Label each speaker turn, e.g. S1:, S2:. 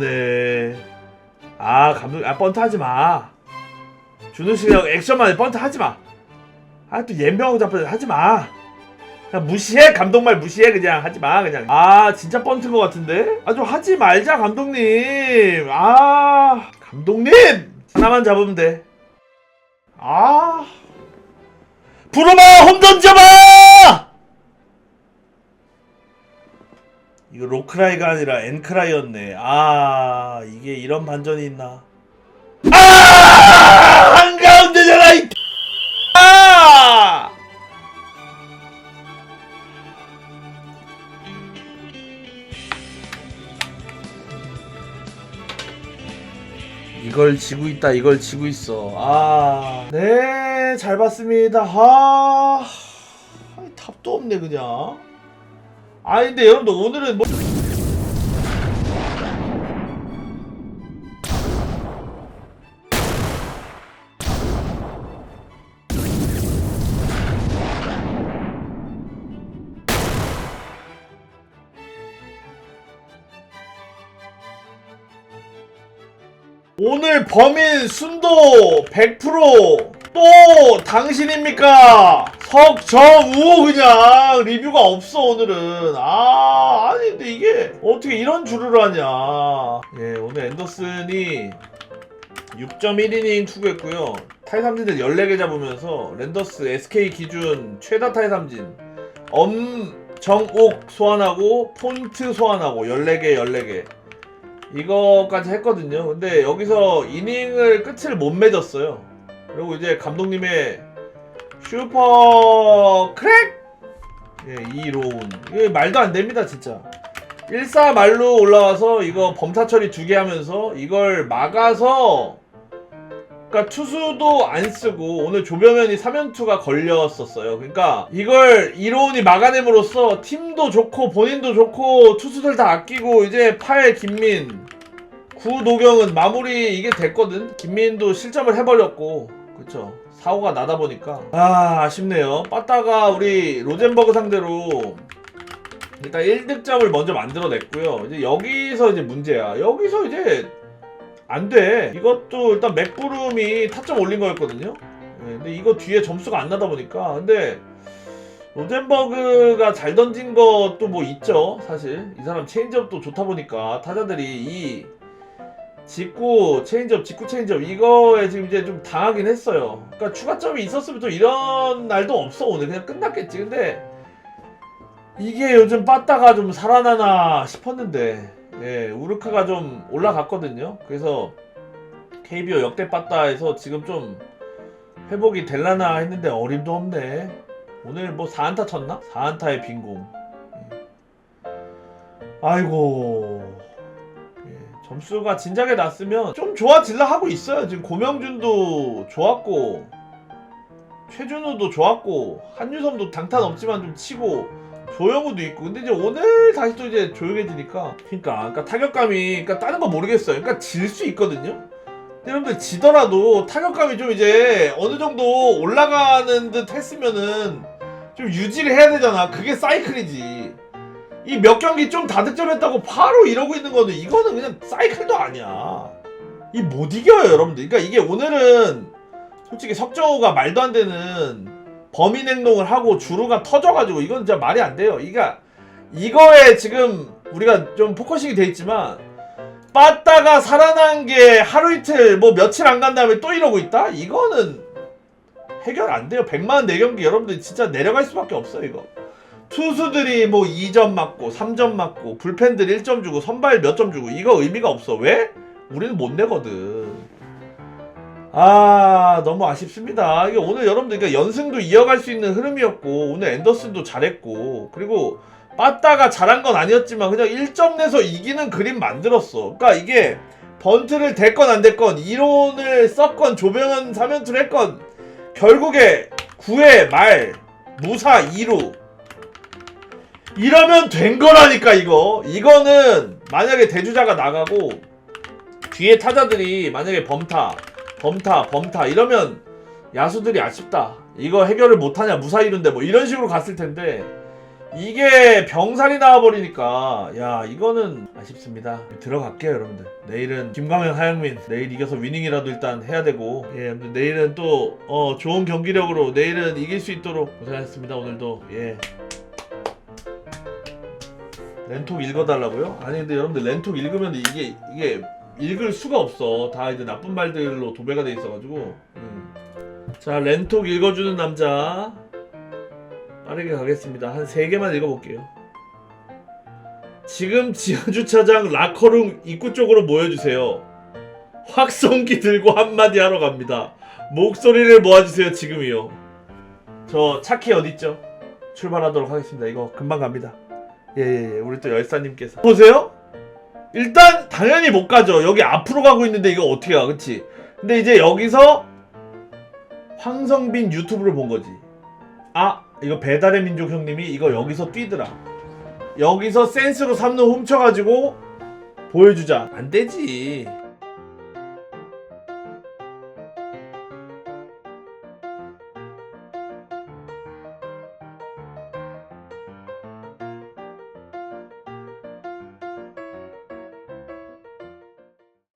S1: 너무하네. 아 감독 아 번트 하지 마. 준우 씨가 액션만 해 번트 하지 마. 아또 옌병하고 잡혀 하지 마. 그냥 무시해 감독 말 무시해 그냥 하지 마 그냥. 아 진짜 번트인 것 같은데? 아 좀 하지 말자 감독님. 아 감독님 하나만 잡으면 돼. 아 부르마 홈 던져봐. 이거 로크라이가 아니라 엔크라이였네. 아 이게 이런 반전이 있나? 아 한가운데잖아 이 아! 이걸 지고 있다. 이걸 지고 있어. 아, 네, 잘 봤습니다. 아, 답도 없네 그냥. 아, 근데 여러분들 오늘은 뭐. 오늘 범인 순도 100%또 당신입니까? 석정우 그냥. 리뷰가 없어 오늘은. 아 아니 근데 이게 어떻게 이런 줄을 하냐. 예 오늘 앤더슨이 6.1이닝 투구했고요. 탈삼진을 14개 잡으면서 랜더스 SK 기준 최다 탈삼진. 엄정옥 소환하고 폰트 소환하고 14개 14개 이거까지 했거든요. 근데 여기서 이닝을 끝을 못 맺었어요. 그리고 이제 감독님의 슈퍼 크랙! 예, 이로운. 이게 말도 안 됩니다, 진짜. 1사 말로 올라와서 이거 범타 처리 두 개 하면서 이걸 막아서 그러니까 투수도 안 쓰고 오늘 조병현이 3연투가 걸렸었어요. 그러니까 이걸 이로운이 막아냄으로써 팀도 좋고 본인도 좋고 투수들 다 아끼고 이제 8 김민 9 노경은 마무리 이게 됐거든. 김민도 실점을 해버렸고 그쵸 사고가 나다 보니까 아 아쉽네요. 빠따가 우리 로젠버그 상대로 일단 1득점을 먼저 만들어냈고요. 이제 여기서 이제 문제야. 여기서 이제 안 돼. 이것도 일단 맥부름이 타점 올린 거였거든요. 예, 근데 이거 뒤에 점수가 안 나다 보니까. 근데 로젠버그가 잘 던진 것도 뭐 있죠. 사실 이 사람 체인지업도 좋다 보니까 타자들이 이 직구 체인지업, 직구 체인지업 이거에 지금 이제 좀 당하긴 했어요. 그러니까 추가점이 있었으면 또 이런 날도 없어 오늘 그냥 끝났겠지. 근데 이게 요즘 빠따가 좀 살아나나 싶었는데 예, 우르카가 좀 올라갔거든요. 그래서 KBO 역대 빠따에서 지금 좀 회복이 될라나 했는데 어림도 없네. 오늘 뭐 4안타 쳤나? 4안타의 빈공. 예. 아이고. 예, 점수가 진작에 났으면 좀 좋아질라 하고 있어요. 지금 고명준도 좋았고 최준우도 좋았고 한유섬도 당탄 없지만 좀 치고 조영우도 있고 근데 이제 오늘 다시 또 이제 조용해지니까 그러니까 그러니까 타격감이 그러니까 다른 거 모르겠어요. 그러니까 질 수 있거든요. 여러분들 지더라도 타격감이 좀 이제 어느 정도 올라가는 듯 했으면은 좀 유지를 해야 되잖아. 그게 사이클이지. 이 몇 경기 좀 다득점했다고 바로 이러고 있는 거는 이거는 그냥 사이클도 아니야. 이 못 이겨요, 여러분들. 그러니까 이게 오늘은 솔직히 석정우가 말도 안 되는 범인 행동을 하고 주루가 터져가지고 이건 진짜 말이 안 돼요. 이가 이거에 지금 우리가 좀 포커싱이 돼 있지만 빠따가 살아난 게 하루 이틀 뭐 며칠 안 간 다음에 또 이러고 있다? 이거는 해결 안 돼요. 100만 4경기 여러분들 진짜 내려갈 수밖에 없어요, 이거. 투수들이 뭐 2점 맞고 3점 맞고 불펜들 1점 주고 선발 몇 점 주고 이거 의미가 없어. 왜? 우리는 못 내거든. 아 너무 아쉽습니다. 이게 오늘 여러분들 그러니까 연승도 이어갈 수 있는 흐름이었고 오늘 앤더슨도 잘했고 그리고 빠따가 잘한 건 아니었지만 그냥 1점 내서 이기는 그림 만들었어. 그러니까 이게 번트를 됐건 안 됐건 이론을 썼건 조병현 3연투를 했건 결국에 9회 말 무사 2루 이러면 된 거라니까 이거 이거는 만약에 대주자가 나가고 뒤에 타자들이 만약에 범타 범타 범타. 이러면 야수들이 아쉽다. 이거 해결을 못하냐 무사이른데 뭐 이런 식으로 갔을 텐데 이게 병살이 나와버리니까. 야 이거는 아쉽습니다. 들어갈게요 여러분들. 내일은 김광현 하영민. 내일 이겨서 위닝이라도 일단 해야 되고. 예 내일은 또 어, 좋은 경기력으로 내일은 이길 수 있도록 고생하셨습니다 오늘도. 예. 렌톡 읽어달라고요? 아니 근데 여러분들 렌톡 읽으면 이게 이게 읽을 수가 없어 다 이제 나쁜 말들로 도배가 돼 있어가지고 음. 자 렌톡 읽어주는 남자 빠르게 가겠습니다. 한 세 개만 읽어볼게요. 지금 지하주차장 라커룸 입구 쪽으로 모여주세요. 확성기 들고 한마디 하러 갑니다. 목소리를 모아주세요 지금이요. 저 차키 어딨죠? 출발하도록 하겠습니다. 이거 금방 갑니다. 예예예 우리 또 열사님께서 보세요. 일단 당연히 못 가죠. 여기 앞으로 가고 있는데 이거 어떻게 가, 그치? 근데 이제 여기서 황성빈 유튜브를 본 거지. 아 이거 배달의 민족 형님이 이거 여기서 뛰더라. 여기서 센스로 삼루 훔쳐가지고 보여주자. 안 되지.